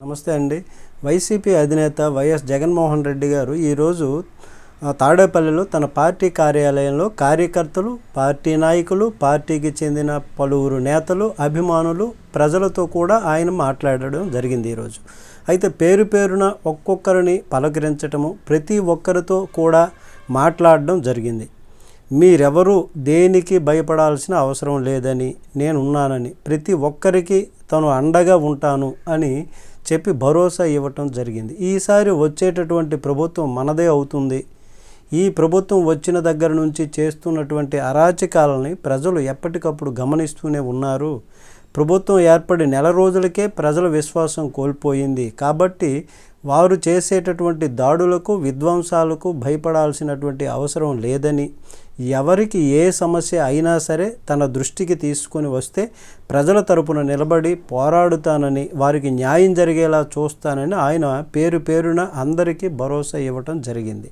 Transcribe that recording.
నమస్తే అండి. వైసీపీ అధినేత వైఎస్ జగన్మోహన్ రెడ్డి గారు ఈరోజు తాడేపల్లిలో తన పార్టీ కార్యాలయంలో కార్యకర్తలు పార్టీ నాయకులు పార్టీకి చెందిన పలువురు నేతలు అభిమానులు ప్రజలతో కూడా ఆయన మాట్లాడడం జరిగింది ఈరోజు అయితే పేరు పేరున ఒక్కొక్కరిని పలకరించటము ప్రతి ఒక్కరితో కూడా మాట్లాడడం జరిగింది. మీరెవరూ దేనికి భయపడాల్సిన అవసరం లేదని నేనున్నానని ప్రతి ఒక్కరికి తను అండగా ఉంటాను అని చెప్పి భరోసా ఇవ్వటం జరిగింది. ఈసారి వచ్చేటటువంటి ప్రభుత్వం మనదే అవుతుంది. ఈ ప్రభుత్వం వచ్చిన దగ్గర నుంచి చేస్తున్నటువంటి అరాచకాలని ప్రజలు ఎప్పటికప్పుడు గమనిస్తూనే ఉన్నారు. ప్రభుత్వం ఏర్పడి నెల రోజులకే ప్రజల విశ్వాసం కోల్పోయింది. కాబట్టి వారు చేసేటటువంటి దాడులకు విధ్వంసాలకు భయపడాల్సినటువంటి అవసరం లేదని ఎవరికి ఏ సమస్య అయినా సరే తన దృష్టికి తీసుకొని వస్తే ప్రజల తరపున నిలబడి పోరాడుతానని వారికి న్యాయం జరిగేలా చూస్తానని ఆయన పేరు పేరున అందరికీ భరోసా ఇవ్వటం జరిగింది.